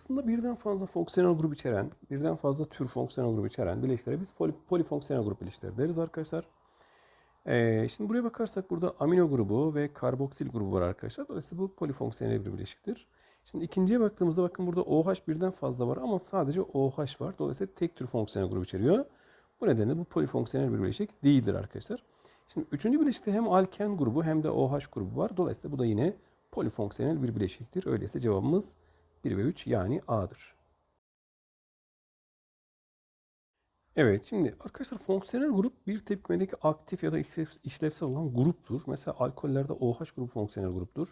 yapısında birden fazla fonksiyonel grup içeren, birden fazla tür fonksiyonel grup içeren bileşiklere biz poli, polifonksiyonel grup bileşikleri deriz arkadaşlar. Ee, şimdi buraya bakarsak burada amino grubu ve karboksil grubu var arkadaşlar. Dolayısıyla bu polifonksiyonel bir bileşiktir. Şimdi ikinciye baktığımızda bakın burada OH birden fazla var ama sadece OH var. Dolayısıyla tek tür fonksiyonel grup içeriyor. Bu nedenle bu polifonksiyonel bir bileşik değildir arkadaşlar. Şimdi üçüncü bileşikte hem alken grubu hem de OH grubu var. Dolayısıyla bu da yine polifonksiyonel bir bileşiktir. Öyleyse cevabımız 1 ve 3 yani A'dır. Evet şimdi arkadaşlar fonksiyonel grup bir tepkimedeki aktif ya da işlevsel olan gruptur. Mesela alkollerde OH grubu fonksiyonel gruptur.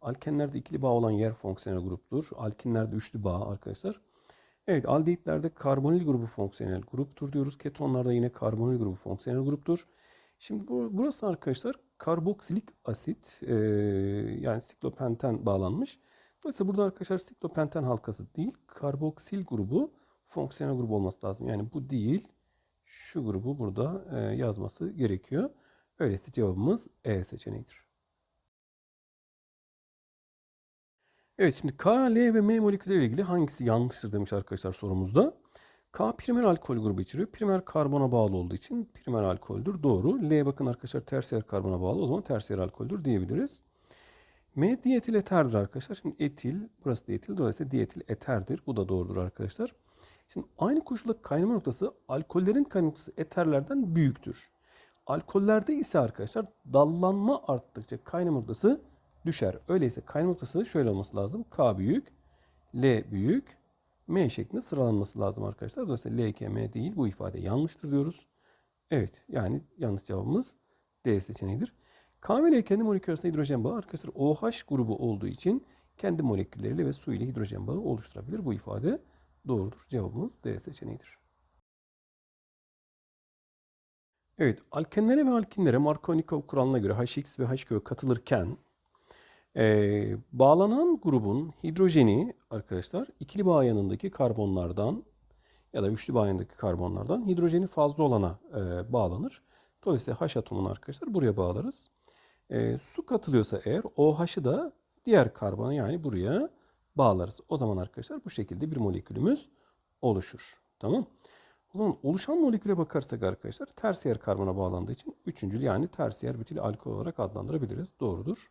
Alkenlerde ikili bağ olan yer fonksiyonel gruptur. Alkinlerde üçlü bağ arkadaşlar. Evet aldehitlerde karbonil grubu fonksiyonel gruptur diyoruz. Ketonlarda yine karbonil grubu fonksiyonel gruptur. Şimdi bu, burası arkadaşlar karboksilik asit e, yani siklopenten bağlanmış. Dolayısıyla burada arkadaşlar siklopenten halkası değil karboksil grubu fonksiyonel grubu olması lazım. Yani bu değil şu grubu burada e, yazması gerekiyor. Öyleyse cevabımız E seçeneğidir. Evet şimdi K, L ve M molekülleri ilgili hangisi yanlıştır demiş arkadaşlar sorumuzda. K primer alkol grubu içeriyor. Primer karbona bağlı olduğu için primer alkoldür. Doğru. L bakın arkadaşlar tersiyer karbona bağlı. O zaman tersiyer alkoldür diyebiliriz. M dietil eterdir arkadaşlar. Şimdi etil, burası da etil. Dolayısıyla dietil eterdir. Bu da doğrudur arkadaşlar. Şimdi aynı koşulda kaynama noktası alkollerin kaynama noktası eterlerden büyüktür. Alkollerde ise arkadaşlar dallanma arttıkça kaynama noktası düşer. Öyleyse kaynama noktası şöyle olması lazım. K büyük, L büyük, M şeklinde sıralanması lazım arkadaşlar. Dolayısıyla L, K, M değil. Bu ifade yanlıştır diyoruz. Evet yani yanlış cevabımız D seçeneğidir. K ve L kendi molekül arasında hidrojen bağı arkadaşlar OH grubu olduğu için kendi molekülleriyle ve su ile hidrojen bağı oluşturabilir. Bu ifade doğrudur. Cevabımız D seçeneğidir. Evet, alkenlere ve alkinlere Markovnikov kuralına göre HX ve HCO katılırken ee, bağlanan grubun hidrojeni arkadaşlar ikili bağ yanındaki karbonlardan ya da üçlü bağ yanındaki karbonlardan hidrojeni fazla olana e, bağlanır. Dolayısıyla H atomunu arkadaşlar buraya bağlarız. E, su katılıyorsa eğer OH'ı da diğer karbona yani buraya bağlarız. O zaman arkadaşlar bu şekilde bir molekülümüz oluşur. Tamam. O zaman oluşan moleküle bakarsak arkadaşlar tersiyer karbona bağlandığı için üçüncül yani tersiyer butil alkol olarak adlandırabiliriz. Doğrudur.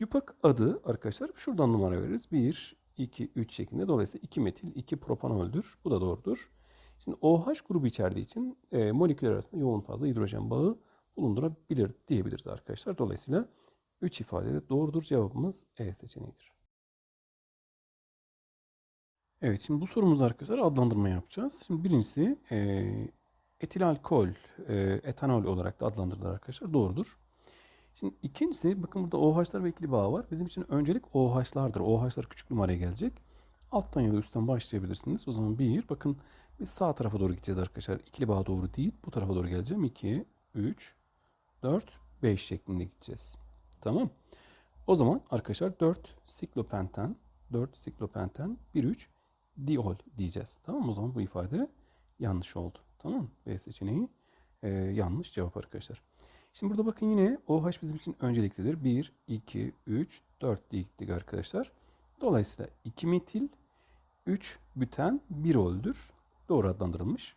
Yupak adı arkadaşlar şuradan numara veririz. 1, 2, 3 şeklinde. Dolayısıyla 2 metil, 2 propanoldür. Bu da doğrudur. Şimdi OH grubu içerdiği için e, moleküller arasında yoğun fazla hidrojen bağı bulundurabilir diyebiliriz arkadaşlar. Dolayısıyla 3 ifade de doğrudur. Cevabımız E seçeneğidir. Evet şimdi bu sorumuzda arkadaşlar adlandırma yapacağız. Şimdi birincisi e, etil alkol, e, etanol olarak da adlandırılır arkadaşlar. Doğrudur. Şimdi ikincisi bakın burada OH'lar ve ikili bağ var. Bizim için öncelik OH'lardır. OH'lar küçük numaraya gelecek. Alttan ya da üstten başlayabilirsiniz. O zaman bir bakın biz sağ tarafa doğru gideceğiz arkadaşlar. İkili bağ doğru değil. Bu tarafa doğru geleceğim. 2, 3, 4, 5 şeklinde gideceğiz. Tamam. O zaman arkadaşlar 4 siklopenten, 4 siklopenten, 1, 3 diol diyeceğiz. Tamam O zaman bu ifade yanlış oldu. Tamam B seçeneği e, yanlış cevap arkadaşlar. Şimdi burada bakın yine OH bizim için önceliklidir. 1, 2, 3, 4 diye gittik arkadaşlar. Dolayısıyla 2 metil, 3 büten, 1 oldür. Doğru adlandırılmış.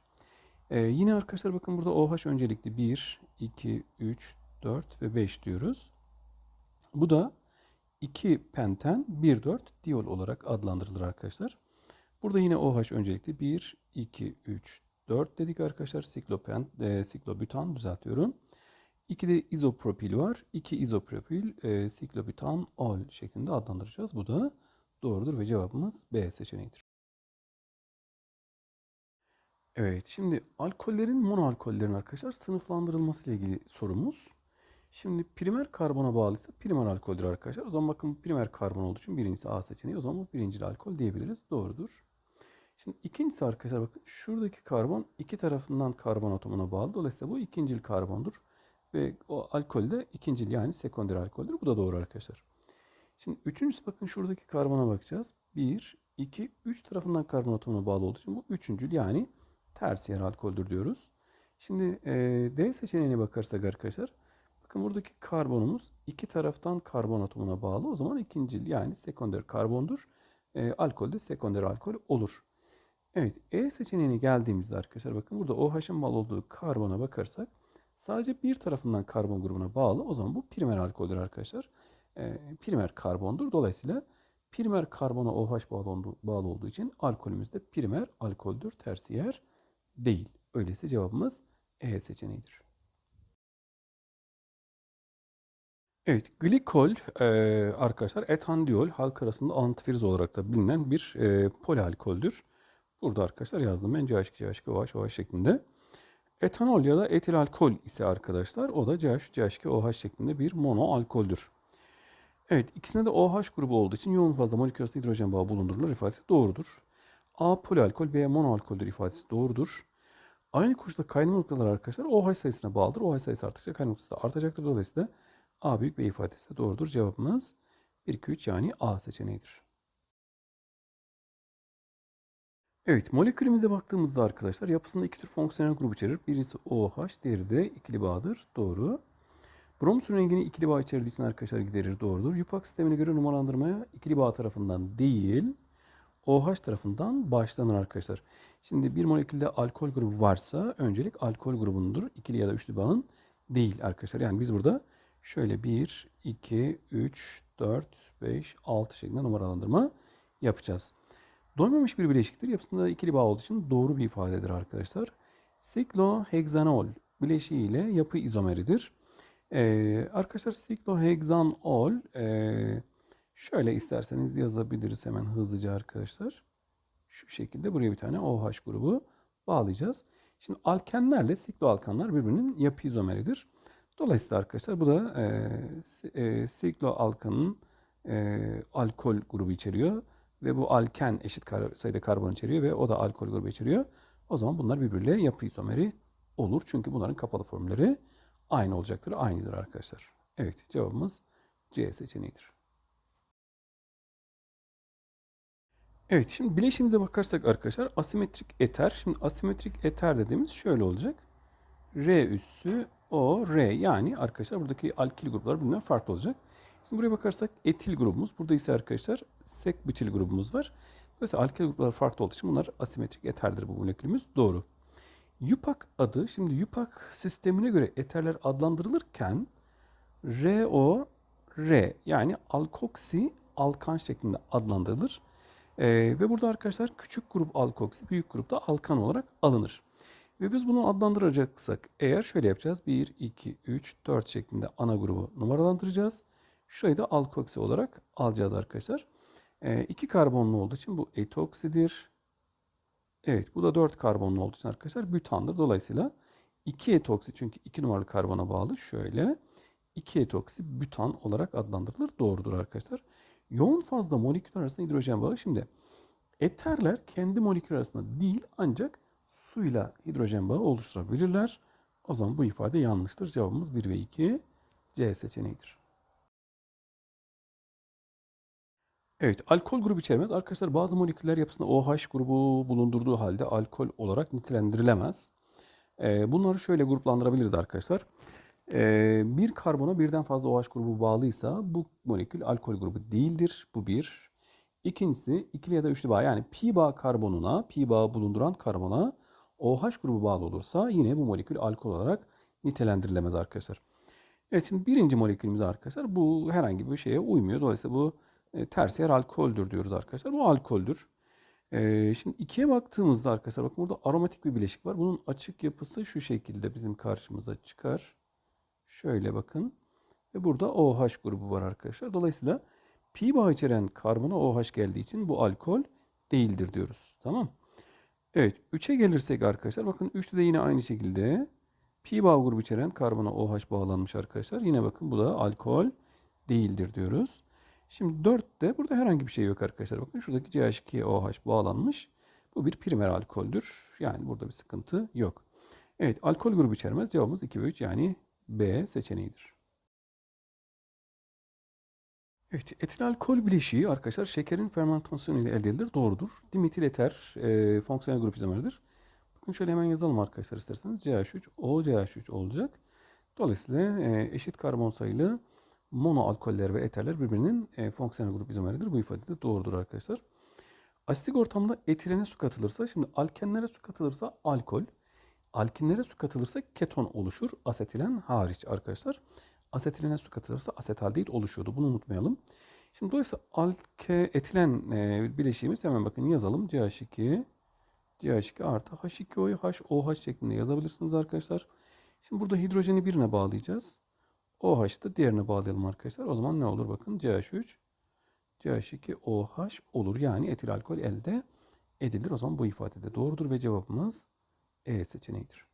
Ee, yine arkadaşlar bakın burada OH öncelikli 1, 2, 3, 4 ve 5 diyoruz. Bu da 2 penten, 1, 4 diol olarak adlandırılır arkadaşlar. Burada yine OH öncelikli 1, 2, 3, 4 dedik arkadaşlar. Siklopen, e, siklobütan düzeltiyorum. 2 de izopropil var. 2 izopropil e, siklobutan ol şeklinde adlandıracağız. Bu da doğrudur ve cevabımız B seçeneğidir. Evet şimdi alkollerin monoalkollerin arkadaşlar sınıflandırılması ile ilgili sorumuz. Şimdi primer karbona bağlıysa primer alkoldür arkadaşlar. O zaman bakın primer karbon olduğu için birincisi A seçeneği. O zaman bu birincil alkol diyebiliriz. Doğrudur. Şimdi ikincisi arkadaşlar bakın şuradaki karbon iki tarafından karbon atomuna bağlı. Dolayısıyla bu ikincil karbondur. Ve o alkol de ikincil yani sekonder alkoldür. Bu da doğru arkadaşlar. Şimdi üçüncüsü bakın şuradaki karbona bakacağız. 1, 2, 3 tarafından karbon atomuna bağlı olduğu için bu üçüncül yani tersiyer alkoldür diyoruz. Şimdi e, D seçeneğine bakarsak arkadaşlar bakın buradaki karbonumuz iki taraftan karbon atomuna bağlı. O zaman ikincil yani sekonder karbondur. e, alkol de sekonder alkol olur. Evet, E seçeneğine geldiğimizde arkadaşlar bakın burada OH'ın bağlı olduğu karbona bakarsak sadece bir tarafından karbon grubuna bağlı. O zaman bu primer alkoldür arkadaşlar. E, primer karbondur. Dolayısıyla primer karbona OH bağlı, bağlı olduğu için alkolümüz de primer alkoldür. Tersiyer değil. Öyleyse cevabımız E seçeneğidir. Evet, glikol e, arkadaşlar etandiol halk arasında antifriz olarak da bilinen bir e, polialkoldür. Burada arkadaşlar yazdım ben CH2, CH2, OH, OH şeklinde. Etanol ya da etil alkol ise arkadaşlar o da CH, CH2, OH şeklinde bir monoalkoldür. Evet ikisinde de OH grubu olduğu için yoğun fazla molekül arasında hidrojen bağı bulundurulur ifadesi doğrudur. A polialkol, B monoalkoldür ifadesi doğrudur. Aynı koşulda kaynama noktaları arkadaşlar OH sayısına bağlıdır. OH sayısı arttıkça kaynama noktası da artacaktır. Dolayısıyla A büyük B ifadesi de doğrudur. Cevabımız 1, 2, 3 yani A seçeneğidir. Evet, molekülümüze baktığımızda arkadaşlar yapısında iki tür fonksiyonel grup içerir. Birisi OH, diğeri de ikili bağdır. Doğru. Bromsün rengini ikili bağ içerdiği için arkadaşlar giderir. Doğrudur. Yupak sistemine göre numaralandırmaya ikili bağ tarafından değil, OH tarafından başlanır arkadaşlar. Şimdi bir molekülde alkol grubu varsa öncelik alkol grubundur. İkili ya da üçlü bağın değil arkadaşlar. Yani biz burada şöyle 1, 2, 3, 4, 5, 6 şeklinde numaralandırma yapacağız. Doymamış bir bileşiktir. Yapısında ikili bağ olduğu için doğru bir ifadedir arkadaşlar. Sikloheksanol bileşiği ile yapı izomeridir. Ee, arkadaşlar sikloheksanol e, şöyle isterseniz yazabiliriz hemen hızlıca arkadaşlar. Şu şekilde buraya bir tane OH grubu bağlayacağız. Şimdi alkenlerle sikloalkanlar birbirinin yapı izomeridir. Dolayısıyla arkadaşlar bu da e, e, sikloalkanın e, alkol grubu içeriyor. Ve bu alken eşit kar sayıda karbon içeriyor ve o da alkol grubu içeriyor. O zaman bunlar birbiriyle yapı izomeri olur. Çünkü bunların kapalı formülleri aynı olacaktır. Aynıdır arkadaşlar. Evet cevabımız C seçeneğidir. Evet şimdi bileşimize bakarsak arkadaşlar asimetrik eter. Şimdi asimetrik eter dediğimiz şöyle olacak. R üssü O, R yani arkadaşlar buradaki alkil gruplar birbirinden farklı olacak. Şimdi buraya bakarsak etil grubumuz. Burada ise arkadaşlar sekbutil grubumuz var. Dolayısıyla alkil gruplar farklı olduğu için bunlar asimetrik eterdir bu molekülümüz. Doğru. Yupak adı, şimdi Yupak sistemine göre eterler adlandırılırken RO, R yani alkoksi alkan şeklinde adlandırılır. Ee, ve burada arkadaşlar küçük grup alkoksi, büyük grupta alkan olarak alınır. Ve biz bunu adlandıracaksak eğer şöyle yapacağız. 1, 2, 3, 4 şeklinde ana grubu numaralandıracağız. Şurayı da alkoksi olarak alacağız arkadaşlar. E, iki karbonlu olduğu için bu etoksidir. Evet bu da 4 karbonlu olduğu için arkadaşlar bütandır. Dolayısıyla 2 etoksi çünkü 2 numaralı karbona bağlı şöyle 2 etoksi bütan olarak adlandırılır. Doğrudur arkadaşlar. Yoğun fazla molekül arasında hidrojen bağı. Şimdi eterler kendi molekül arasında değil ancak suyla hidrojen bağı oluşturabilirler. O zaman bu ifade yanlıştır. Cevabımız 1 ve 2 C seçeneğidir. Evet, alkol grubu içermez. Arkadaşlar bazı moleküller yapısında OH grubu bulundurduğu halde alkol olarak nitelendirilemez. Ee, bunları şöyle gruplandırabiliriz arkadaşlar. Ee, bir karbona birden fazla OH grubu bağlıysa bu molekül alkol grubu değildir. Bu bir. İkincisi ikili ya da üçlü bağ yani pi bağ karbonuna, pi bağ bulunduran karbona OH grubu bağlı olursa yine bu molekül alkol olarak nitelendirilemez arkadaşlar. Evet şimdi birinci molekülümüz arkadaşlar bu herhangi bir şeye uymuyor. Dolayısıyla bu e, tersiyer alkoldür diyoruz arkadaşlar. Bu alkoldür. E, şimdi ikiye baktığımızda arkadaşlar bakın burada aromatik bir bileşik var. Bunun açık yapısı şu şekilde bizim karşımıza çıkar. Şöyle bakın. Ve burada OH grubu var arkadaşlar. Dolayısıyla pi bağ içeren karbona OH geldiği için bu alkol değildir diyoruz. Tamam. Evet 3'e gelirsek arkadaşlar bakın 3'te de yine aynı şekilde pi bağ grubu içeren karbona OH bağlanmış arkadaşlar. Yine bakın bu da alkol değildir diyoruz. Şimdi 4'te burada herhangi bir şey yok arkadaşlar. Bakın şuradaki CH2OH bağlanmış. Bu bir primer alkoldür. Yani burada bir sıkıntı yok. Evet alkol grubu içermez. Cevabımız 2 ve 3 yani B seçeneğidir. Evet, etil alkol bileşiği arkadaşlar şekerin fermentasyonu ile elde edilir. Doğrudur. Dimetil eter e, fonksiyonel grup izomeridir. Bakın şöyle hemen yazalım arkadaşlar isterseniz. CH3, O CH3 olacak. Dolayısıyla e, eşit karbon sayılı monoalkoller ve eterler birbirinin e, fonksiyonel grup izomeridir. Bu ifade de doğrudur arkadaşlar. Asitik ortamda etilene su katılırsa, şimdi alkenlere su katılırsa alkol, alkinlere su katılırsa keton oluşur. Asetilen hariç arkadaşlar. Asetilene su katılırsa asetaldehit oluşuyordu. Bunu unutmayalım. Şimdi dolayısıyla alke etilen e, bileşiğimiz hemen bakın yazalım. CH2 CH2 artı H2O'yu HOH şeklinde yazabilirsiniz arkadaşlar. Şimdi burada hidrojeni birine bağlayacağız. OH'ı da diğerine bağlayalım arkadaşlar. O zaman ne olur bakın CH3 CH2OH olur. Yani etil alkol elde edilir. O zaman bu ifade de doğrudur ve cevabımız E seçeneğidir.